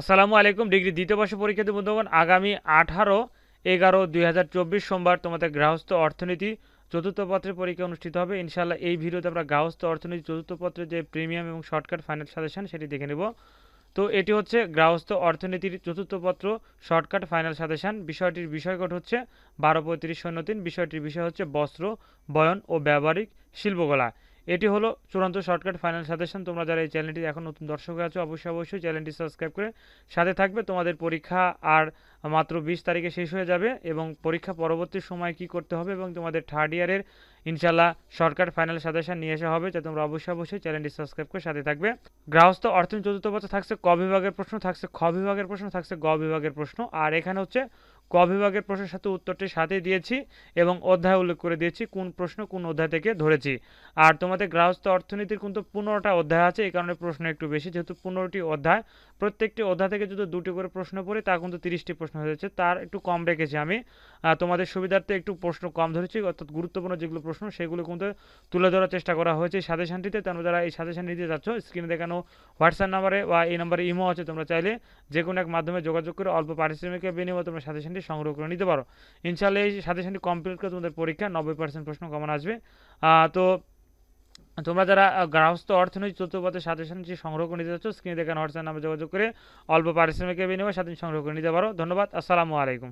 আসসালামু আলাইকুম, ডিগ্রি দ্বিতীয় বর্ষ পরীক্ষার্থী বন্ধুগণ। আগামী আঠারো এগারো দুই সোমবার তোমাদের গৃহস্থ অর্থনীতি চতুর্থ পত্রের পরীক্ষা অনুষ্ঠিত হবে। ইনশাল্লাহ এই ভিডিওতে আমরা গৃহস্থ অর্থনীতি চতুর্থ পত্রের যে প্রিমিয়াম এবং শর্টকাট ফাইনাল সাজেশন সেটি দেখে নেব। তো এটি হচ্ছে গৃহস্থ অর্থনীতির চতুর্থ পত্র, শর্টকাট ফাইনাল সাজেশন। বিষয়টির বিষয়কট হচ্ছে বারো পঁয়ত্রিশ শূন্য তিন বিষয়টির বিষয় হচ্ছে বস্ত্র, বয়ন ও ব্যবহারিক শিল্পকলা। এটি হলো চূড়ান্ত শর্টকাট ফাইনাল সাজেশন। তোমরা যারা এই চ্যানেলটি এখন নতুন দর্শক আছো, অবশ্যই অবশ্যই চ্যানেলটি সাবস্ক্রাইব করে সাথে থাকবে। তোমাদের পরীক্ষা আর মাত্র বিশ তারিখে শেষ হয়ে যাবে এবং পরীক্ষা পরবর্তী সময় কি করতে হবে এবং তোমাদের থার্ড ইয়ারের ইনশাল্লাহ শর্টকাট ফাইনাল সাজেশন নিয়ে আসা হবে যা তোমরা অবশ্যই অবশ্যই চ্যানেলটি সাবস্ক্রাইব করে সাথে থাকবে। গ্রাহস্থ অর্থনীতি চতুর্থ পত্র থাকছে, ক বিভাগের প্রশ্ন থাকছে, খ বিভাগের প্রশ্ন থাকছে, গ বিভাগের প্রশ্ন। আর এখানে হচ্ছে ক বিভাগের প্রশ্নের সাথে উত্তরটি সাথে দিয়েছি এবং অধ্যায় উল্লেখ করে দিয়েছি কোন প্রশ্ন কোন অধ্যায় থেকে ধরেছি। আর তোমাদের গৃহস্থ অর্থনীতির কিন্তু পনেরোটা অধ্যায় আছে, এই কারণে প্রশ্ন একটু বেশি। যেহেতু পনেরোটি অধ্যায়, প্রত্যেকটি অধ্যায় থেকে যদি দুটি করে প্রশ্ন পড়ে, তা কিন্তু তিরিশটি প্রশ্ন হয়েছে তার একটু কম রেখেছি আমি। তোমাদের সুবিধার্থে একটু প্রশ্ন কম ধরেছি, অর্থাৎ গুরুত্বপূর্ণ যেগুলো প্রশ্ন, সেগুলো কিন্তু তুলে ধরার চেষ্টা করা হয়েছে সাজেশনটিতে। তোমরা যারা এই সাজেশন নিতে যাচ্ছ স্ক্রিনে দেখানো হোয়াটসঅ্যাপ নাম্বারে বা এই নাম্বারে ইমো আছে, তোমরা চাইলে যে কোনো এক মাধ্যমে যোগাযোগ করে অল্প পারিশ্রমিকের বিনিময়ে তোমরা সাজেশনটি সংগ্রহ করে নিতে পারো। ইনশাল্লাহ এই সাথে সাথে কমপ্লিট করে তোমাদের পরীক্ষা নব্বই পার্সেন্ট প্রশ্ন কমন আসবে। তো তোমরা যারা আহ, অর্থনৈতিক অর্থনৈতিক সাথে যে সংগ্রহ করে নিতে চাচ্ছ স্ক্রিনে দেখানো হোয়াটসঅ্যাপ নাম্বার যোগাযোগ করে অল্প পারিশ্রমিকের বিনিময়ে সাথে সংগ্রহ করে নিতে পারো। ধন্যবাদ আসসালামু আলাইকুম।